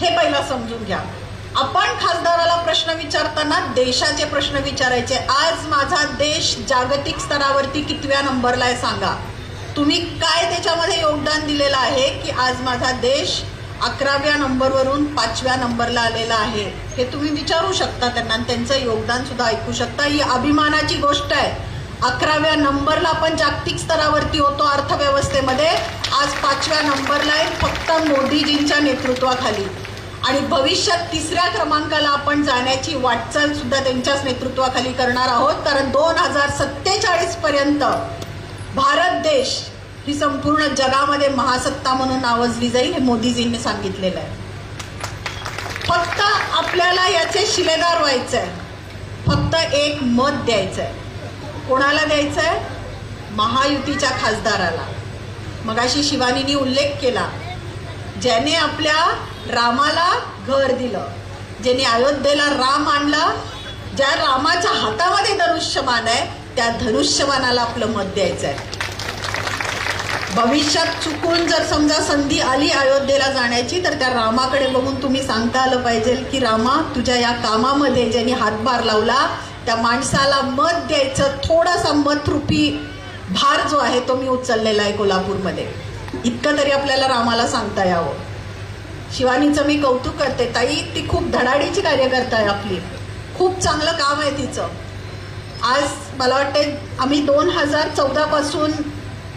हे पहिला समजून घ्या. आपण खासदाराला प्रश्न विचारताना देशाचे प्रश्न विचारायचे. आज माझा देश जागतिक स्तरावरती कितव्या नंबरला आहे सांगा. तुम्ही काय त्याच्यामध्ये योगदान दिलेलं आहे की आज माझा देश अकराव्या नंबरवरून पाचव्या नंबरला आलेला आहे? हे तुम्ही विचारू शकता त्यांना आणि त्यांचं योगदान सुद्धा ऐकू शकता. ही अभिमानाची गोष्ट आहे. अकराव्या नंबरला आपण जागतिक स्तरावरती होतो अर्थव्यवस्थेमध्ये. आज पाचव्या नंबरला आहे फक्त मोदीजींच्या नेतृत्वाखाली. आणि भविष्यात तिसऱ्या क्रमांकाला आपण जाण्याची वाटचाल सुद्धा त्यांच्याच नेतृत्वाखाली करणार आहोत. कारण दोन हजार सत्तेचाळीस पर्यंत भारत देश ही संपूर्ण जगामध्ये महासत्ता म्हणून आवाजली जाईल हे मोदीजींनी सांगितलेलं आहे. फक्त आपल्याला याचे शिलेदार व्हायचं आहे फक्त एक मत द्यायचं आहे कोणाला द्यायचं आहे महायुतीच्या खासदाराला. मगाशी शिवानीनी उल्लेख केला. ज्याने आपल्या रामाला घर दिलं. ज्याने अयोध्येला राम आणला ज्या रामाच्या हातामध्ये धनुष्यमान आहे त्या धनुष्यमानाला आपलं मत द्यायचं आहे भविष्यात चुकून जर समजा संधी आली अयोध्येला जाण्याची तर त्या रामाकडे बघून तुम्ही सांगता आलं पाहिजे की रामा तुझ्या या कामामध्ये ज्यांनी हातभार लावला त्या माणसाला मत द्यायचं थोडासा मतरूपी भार जो आहे तो मी उचललेला आहे कोल्हापूरमध्ये. इतकं तरी आपल्याला रामाला सांगता यावं. शिवानीचं मी कौतुक करते. ताई ती खूप धडाडीची कार्यकर्ता आहे आपली. खूप चांगलं काम आहे तिचं. आज मला वाटते आम्ही दोन हजार चौदापासून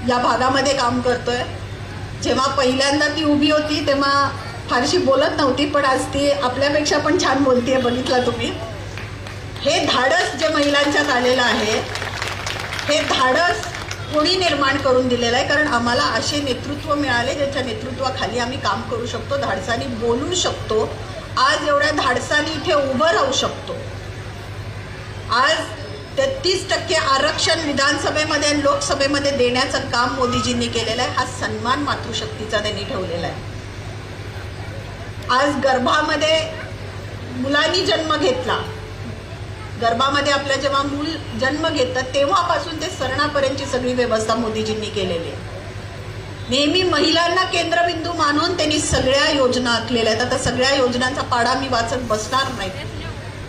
या भागामध्ये काम करतोय. जेव्हा पहिल्यांदा ती उभी होती तेव्हा फारशी बोलत नव्हती पण आज ती आपल्यापेक्षा पण छान बोलतीये बघितला तुम्ही. हे धाडस जे महिलांच्यात आलेलं आहे हे धाडस कोणी निर्माण करून दिलेलं आहे कारण आम्हाला असे नेतृत्व मिळाले ज्याच्या नेतृत्वाखाली आम्ही काम करू शकतो धाडसानी बोलू शकतो. आज एवढ्या धाडसानी इथे उभं राहू शकतो. आज तेहतीस टक्के आरक्षण विधानसभेमध्ये आणि लोकसभेमध्ये देण्याचं काम मोदीजींनी केलेलं आहे हा सन्मान मातृशक्तीचा त्यांनी ठेवलेला आहे. आज गर्भामध्ये मुलांनी जन्म घेतला. गर्भामध्ये आपल्या जेव्हा मूल जन्म घेतं तेव्हापासून ते सरणापर्यंतची सगळी व्यवस्था मोदीजींनी केलेली आहे. नेहमी महिलांना केंद्रबिंदू मानून त्यांनी सगळ्या योजना आखलेल्या आहेत. आता सगळ्या योजनांचा पाडा मी वाचत बसणार नाही.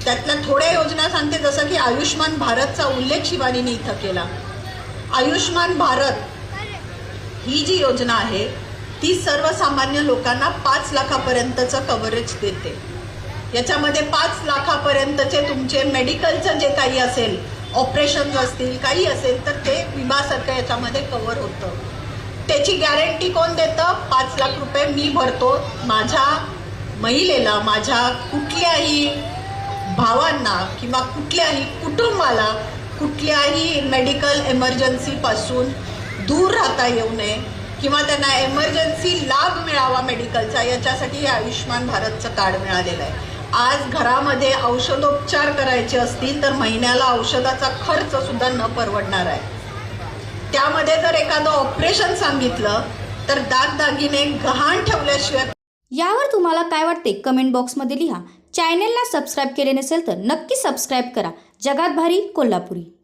त्यातल्या थोड्या योजना सांगते जसं की आयुष्मान भारतचा उल्लेख शिवानीने इथं केला. आयुष्मान भारत ही जी योजना आहे ती सर्वसामान्य लोकांना पाच लाखापर्यंतचं कव्हरेज देते. याच्यामध्ये पाच लाखापर्यंतचे तुमचे मेडिकलचं जे काही असेल ऑपरेशन्स असतील काही असेल तर ते विमासारखं याच्यामध्ये कव्हर होतं. त्याची गॅरंटी कोण देतं? पाच लाख रुपये मी भरतो. माझ्या महिलेला माझ्या कुठल्याही भावांना किंवा कुठल्याही कुटुंबाला कुठल्याही मेडिकल एमर्जन्सीपासून दूर राहता येऊ नये किंवा त्यांना एमर्जन्सी लाभ मिळावा मेडिकलचा याच्यासाठी हे आयुष्मान भारतचं कार्ड मिळालेलं आहे. आज घरामध्ये औषधोपचार करायचे असतील तर महिन्याला औषधाचा खर्च सुद्धा न परवडणार आहे. त्यामध्ये जर एखादं ऑपरेशन सांगितलं तर दागदागिने गहाण ठेवल्याशिवाय यावर तुम्हाला काय वाटते? कमेंट बॉक्समध्ये लिहा. चॅनेलला सबस्क्राईब केले नसेल तर नक्की सबस्क्राईब करा. जगात भारी कोल्हापुरी.